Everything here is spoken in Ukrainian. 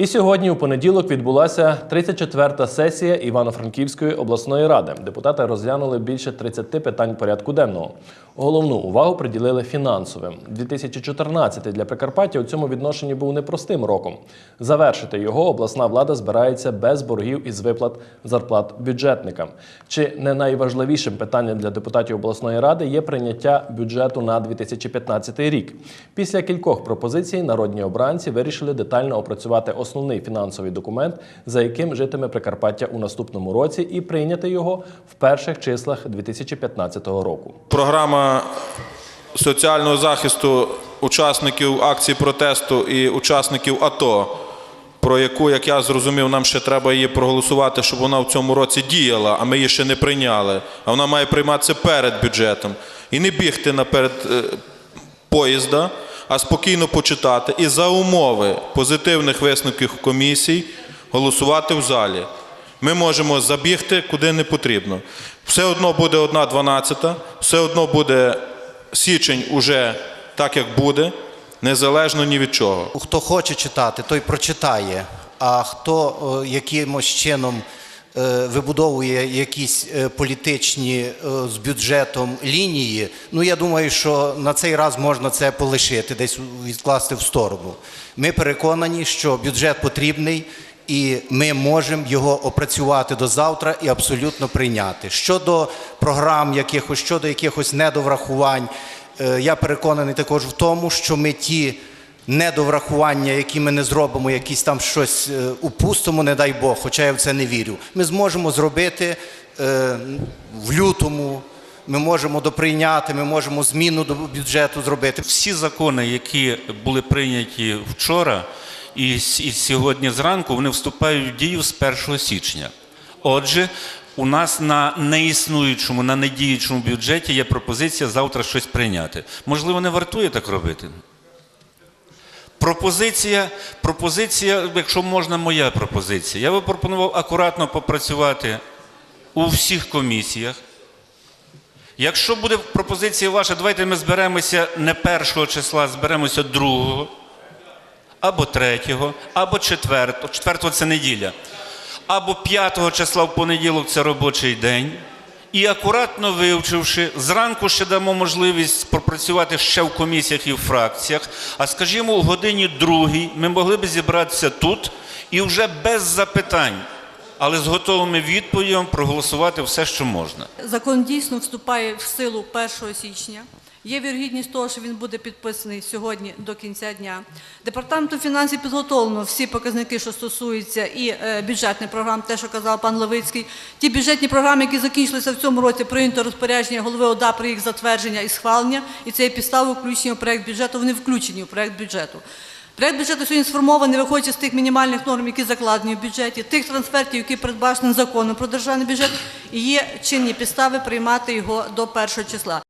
І сьогодні у понеділок відбулася 34-та сесія Івано-Франківської обласної ради. Депутати розглянули більше 30 питань порядку денного. Головну увагу приділили фінансовим. 2014 для Прикарпаття у цьому відношенні був непростим роком. Завершити його обласна влада збирається без боргів із виплат зарплат бюджетникам. Чи не найважливішим питанням для депутатів обласної ради є прийняття бюджету на 2015 рік. Після кількох пропозицій народні обранці вирішили детально опрацювати основний фінансовий документ, за яким житиме Прикарпаття у наступному році, і прийняти його в перших числах 2015 року. Програма соціального захисту учасників акцій протесту і учасників АТО, про яку, як я зрозумів, нам ще треба її проголосувати, щоб вона в цьому році діяла, а ми її ще не прийняли. А вона має прийматися перед бюджетом. І не бігти наперед е, поїзда, а спокійно почитати і за умови позитивних висновків комісій голосувати в залі. Ми можемо забігти куди не потрібно. Все одно буде одна дванадцята, все одно буде січень уже так, як буде, незалежно ні від чого. Хто хоче читати, той прочитає. А хто е, якимось чином вибудовує якісь е, політичні е, з бюджетом лінії, ну я думаю, що на цей раз можна це полишити, десь відкласти в сторону. Ми переконані, що бюджет потрібний. І ми можемо його опрацювати до завтра і абсолютно прийняти. Щодо програм, якихось, щодо якихось недоврахувань, е, я переконаний також в тому, що ми ті недоврахування, які ми не зробимо, якісь там щось е, упустимо, не дай Бог, хоча я в це не вірю. Ми зможемо зробити е, в лютому. Ми можемо доприйняти, ми можемо зміну до бюджету зробити. Всі закони, які були прийняті вчора і сьогодні зранку, вони вступають в дію з 1 січня. Отже, у нас на неіснуючому, на недіючому бюджеті є пропозиція завтра щось прийняти. Можливо, не вартує так робити. Пропозиція, пропозиція, якщо можна, моя пропозиція. Я би пропонував акуратно попрацювати у всіх комісіях. Якщо буде пропозиція ваша, давайте ми зберемося не першого числа, зберемося другого, або третього, або четвертого. Четвертого це неділя. Або п'ятого числа в понеділок це робочий день. І акуратно вивчивши, зранку ще дамо можливість попрацювати ще в комісіях і в фракціях. А скажімо, у годині другій ми могли б зібратися тут і вже без запитань, але з готовими відповідями проголосувати все, що можна. Закон дійсно вступає в силу 1 січня. Є вірогідність того, що він буде підписаний сьогодні до кінця дня. Департаменту фінансів підготовлено всі показники, що стосуються і е, бюджетних програм, те, що казав пан Левицький. Ті бюджетні програми, які закінчилися в цьому році, прийнято розпорядження голови ОДА про їх затвердження і схвалення. І це є підставою включення у проект бюджету. Вони включені у проект бюджету. Проект бюджету сьогодні сформований, виходячи з тих мінімальних норм, які закладені в бюджеті, тих трансфертів, які передбачені законом про державний бюджет, і є чинні підстави приймати його до першого числа.